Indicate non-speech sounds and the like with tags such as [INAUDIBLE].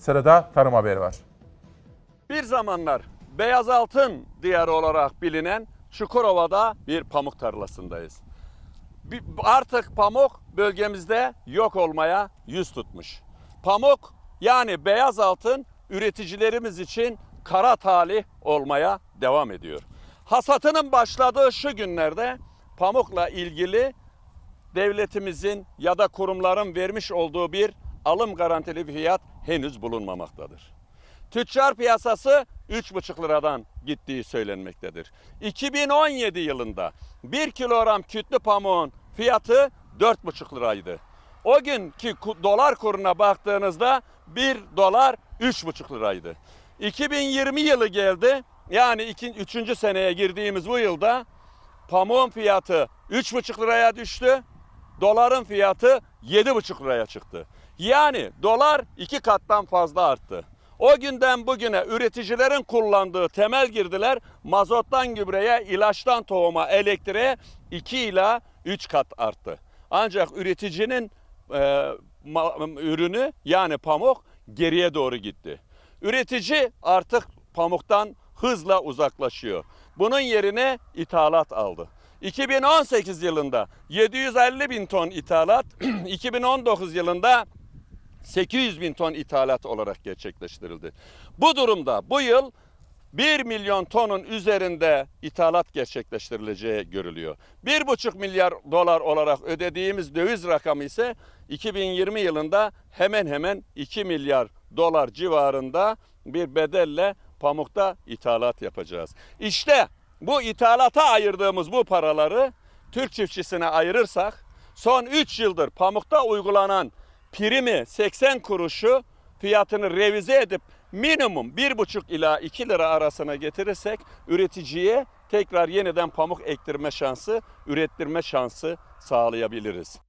Sırada tarım haberi var. Bir zamanlar beyaz altın diyarı olarak bilinen Çukurova'da bir pamuk tarlasındayız. Artık pamuk bölgemizde yok olmaya yüz tutmuş. Pamuk yani beyaz altın üreticilerimiz için kara talih olmaya devam ediyor. Hasatının başladığı şu günlerde pamukla ilgili devletimizin ya da kurumların vermiş olduğu bir alım garantili fiyat henüz bulunmamaktadır. Tüccar piyasası 3,5 liradan gittiği söylenmektedir. 2017 yılında 1 kilogram kütlü pamuğun fiyatı 4,5 liraydı. O günkü dolar kuruna baktığınızda 1 dolar 3,5 liraydı. 2020 yılı geldi. Yani 3. seneye girdiğimiz bu yılda pamuğun fiyatı 3,5 liraya düştü. Doların fiyatı 7,5 liraya çıktı. Yani dolar iki kattan fazla arttı. O günden bugüne üreticilerin kullandığı temel girdiler mazottan gübreye, ilaçtan tohuma, elektriğe 2 ila 3 kat arttı. Ancak üreticinin e, ma- ürünü yani pamuk geriye doğru gitti. Üretici artık pamuktan hızla uzaklaşıyor. Bunun yerine ithalat aldı. 2018 yılında 750 bin ton ithalat, [CLEARS THROAT] 2019 yılında 800 bin ton ithalat olarak gerçekleştirildi. Bu durumda bu yıl 1 milyon tonun üzerinde ithalat gerçekleştirileceği görülüyor. 1,5 milyar dolar olarak ödediğimiz döviz rakamı ise 2020 yılında hemen hemen 2 milyar dolar civarında bir bedelle pamukta ithalat yapacağız. İşte bu ithalata ayırdığımız bu paraları Türk çiftçisine ayırırsak son 3 yıldır pamukta uygulanan primi 80 kuruşu fiyatını revize edip minimum 1,5 ila 2 lira arasına getirirsek üreticiye tekrar yeniden pamuk ektirme şansı, ürettirme şansı sağlayabiliriz.